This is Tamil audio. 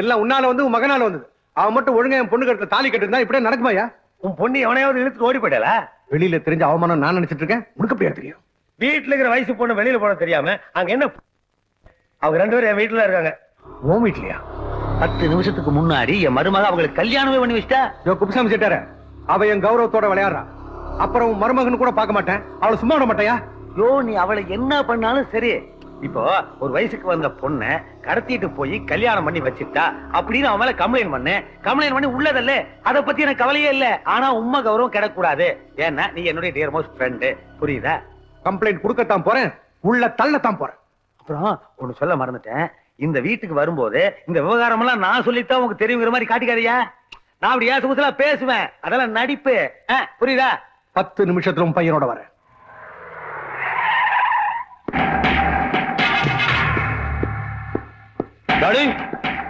எல்லாம் உன்னால வந்து உன் மகனால வந்தது. அவன் மட்டும் ஒழுங்கா என் பொண்ணு கட்டுற தாலி கட்டிருந்தா இப்படியே நடக்குமாயா உன் பொண்ணு எவனையாவது இழுத்துட்டு ஓடி போயிடல வெளியில தெரிஞ்ச அவமானம் நான் நினைச்சிட்டு இருக்கேன். உனக்கு அப்படியா தெரியும்? வீட்டுல இருக்கிற வயசு பொண்ணு வெளியில போன தெரியாம அங்க என்ன அவங்க ரெண்டு பேரும் என் வீட்டுல இருக்காங்க. உன் வீட்லயா? பத்து நிமிஷத்துக்கு முன்னாடி என் மருமக அவங்களுக்கு கல்யாணமே பண்ணி வச்சிட்டா? யோ குப்புசாமி செட்டார. அவ என் கௌரவத்தோட விளையாடுறா. அப்புறம் உன் மருமகன் கூட பார்க்க மாட்டேன். அவளை சும்மா விட மாட்டாயா? யோ நீ அவளை என்ன பண்ணாலும் சரி. இப்போ ஒரு வயசுக்கு வந்த பொண்ண கடத்திட்டு போய் கல்யாணம் பண்ணி வச்சிட்டா அப்படின்னு அவன் மேல கம்ப்ளைண்ட் பண்ணு. கம்ப்ளைண்ட் பண்ணி உள்ளதல்ல. அத பத்தி எனக்கு கவலையே இல்ல. ஆனா உண்மை கௌரவம் கிடக்கூடாது. ஏன்னா நீ என்னுடைய டியர் மோஸ்ட் ஃப்ரெண்டு புரியுதா? கம்ப்ளைண்ட் கொடுக்கத்தான் போறேன். உள்ள தள்ளத்தான் போறேன். அப்புறம் ஒண்ணு சொல்ல மறந்துட்டேன். இந்த வீட்டுக்கு வரும்போது இந்த விவகாரம் எல்லாம் நான் சொல்லித்தான் உங்களுக்கு தெரியுங்கிற மாதிரி காட்டிக்காதயா நான் அப்படி ஏசு குசலா பேசுவேன். அதெல்லாம் நடிப்பு. புரியுதா? பத்து நிமிஷத்துல உன் பையனோட வரேன். 誰？